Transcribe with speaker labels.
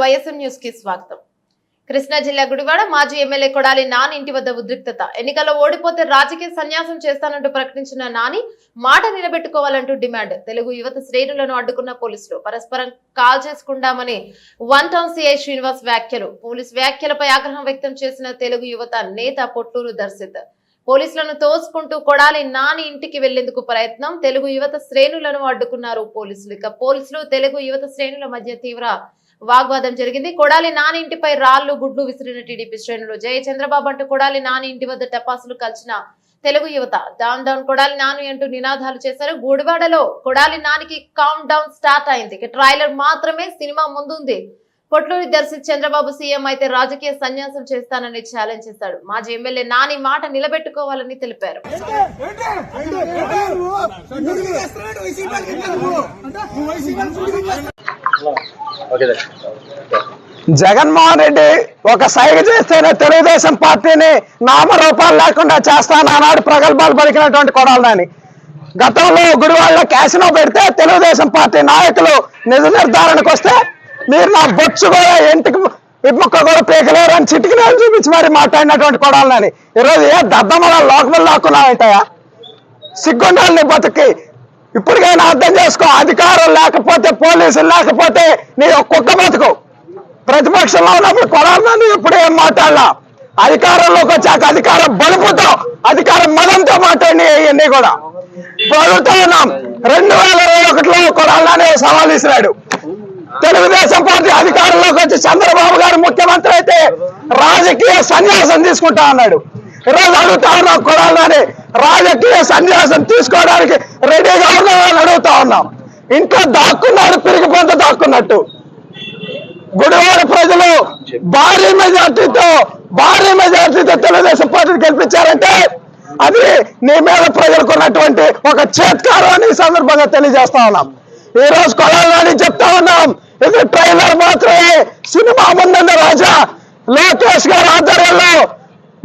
Speaker 1: YSM న్యూస్కి స్వాగతం. కృష్ణా జిల్లా గుడివాడ మాజీ ఎమ్మెల్యే కొడాలి నాని ఇంటి వద్ద ఉద్రిక్తత. ఎన్నికల్లో ఓడిపోతే రాజకీయ సన్యాసం చేస్తానంటూ ప్రకటించిన నాని మాట నిలబెట్టుకోవాలంటూ డిమాండ్. తెలుగు యువత శ్రేణులను అడ్డుకున్న పోలీసులు. పరస్పరం కాల్ చేసుకుంటామని వన్ టౌన్ సిఐ శ్రీనివాస్ వ్యాఖ్యలు. పోలీస్ వ్యాఖ్యలపై ఆగ్రహం వ్యక్తం చేసిన తెలుగు యువత నేత పొట్టూరు దర్శిత్. పోలీసులను తోసుకుంటూ కొడాలి నాని ఇంటికి వెళ్ళేందుకు ప్రయత్నం తెలుగు యువత శ్రేణులను అడ్డుకున్నారు పోలీసులు. ఇక పోలీసులు తెలుగు యువత శ్రేణుల మధ్య తీవ్ర వాగ్వాదం జరిగింది కొడాలి నాని ఇంటిపై రాళ్ళు గుడ్లు విసిరిన టీడీపీ శ్రేణులు జయ చంద్రబాబు అంటూ కొడాలి నాని ఇంటి వద్ద టపాసులు కలిసిన తెలుగు యువత డౌన్ డౌన్ కొడాలి నాని అంటూ నినాదాలు చేశారు గూడివాడలో కొడాలి నానికి కౌంట్ డౌన్ స్టార్ట్ అయింది ట్రైలర్ మాత్రమే సినిమా ముందుంది పొట్లూరి దర్శి చంద్రబాబు సీఎం అయితే రాజకీయ సన్యాసం చేస్తానని ఛాలెంజ్ చేశాడు మాజీ ఎమ్మెల్యే నాని మాట నిలబెట్టుకోవాలని తెలిపారు
Speaker 2: జగన్మోహన్ రెడ్డి ఒక సైగ చేస్తేనే తెలుగుదేశం పార్టీని నామరూపాలు లేకుండా చేస్తాను ఆనాడు ప్రగల్భాలు పలికినటువంటి కొడాలని గతంలో గుడివాళ్ళలో క్యాసినో పెడితే తెలుగుదేశం పార్టీ నాయకులు నిజ నిర్ధారణకు వస్తే మీరు నా బొచ్చు కూడా ఇంటికి విముక్క కూడా పీకలేరు అని చిటికి నేను చూపించి మరి మాట్లాడినటువంటి కొడాలని ఈరోజు ఏ దద్దమల లోకములు లాక్కున్నావంటాయా సిగ్గుండాలి సిగ్గుండాలని బతుకి ఇప్పటికైనా అర్థం చేసుకో అధికారం లేకపోతే పోలీసులు లేకపోతే నీ ఒక్కొక్క కుక్క బతుకు. ప్రతిపక్షంలో ఉన్నప్పుడు కొడాలని ఎప్పుడు ఏం మాట్లాడలా? అధికారంలోకి వచ్చాక అధికారం బలుపుతో అధికారం మదంతో మాట్లాడి ఇవన్నీ కూడా. ఇప్పుడు అడుగుతా ఉన్నాం రెండు వేల ఇరవై ఒకటిలో కొడాలని సవాల్ ఇసిరాడు తెలుగుదేశం పార్టీ అధికారంలోకి వచ్చి చంద్రబాబు గారు ముఖ్యమంత్రి అయితే రాజకీయ సన్యాసం తీసుకుంటా అన్నాడు. ఈరోజు అడుగుతా ఉన్నాం కొడాలని? రాజకీయ సన్యాసం తీసుకోవడానికి రెడీగా ఉన్నామని అడుగుతా ఉన్నాం. ఇంట్లో దాక్కున్నాడు పిరిగి పొంత దాక్కున్నట్టు. గుడివాడ ప్రజలు భారీ మెజార్టీతో భారీ మెజార్టీతో తెలుగుదేశం పార్టీని గెలిపించారంటే అది నీ మీద ప్రజలకు ఉన్నటువంటి ఒక చేత్కారం అని సందర్భంగా తెలియజేస్తా ఉన్నాం. ఈ రోజు కొడాలని చెప్తా ఉన్నాం. ఇది ట్రైలర్ మాత్రమే సినిమా ముందున్న రాజా. లోకేష్ గారి ఆధ్వర్యంలో